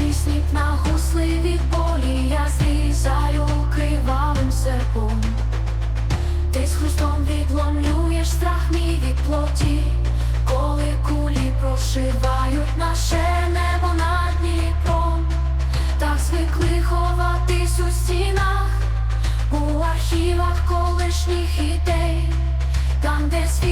Вічний сніг на гусливі полі я зрізаю кривавим серпом. Ти з хрустом відломлюєш страх мій від плоті, коли кулі прошивають наше небо над Дніпром. Так звикли ховатись у стінах, у архівах колишніх ідей, там, де світ.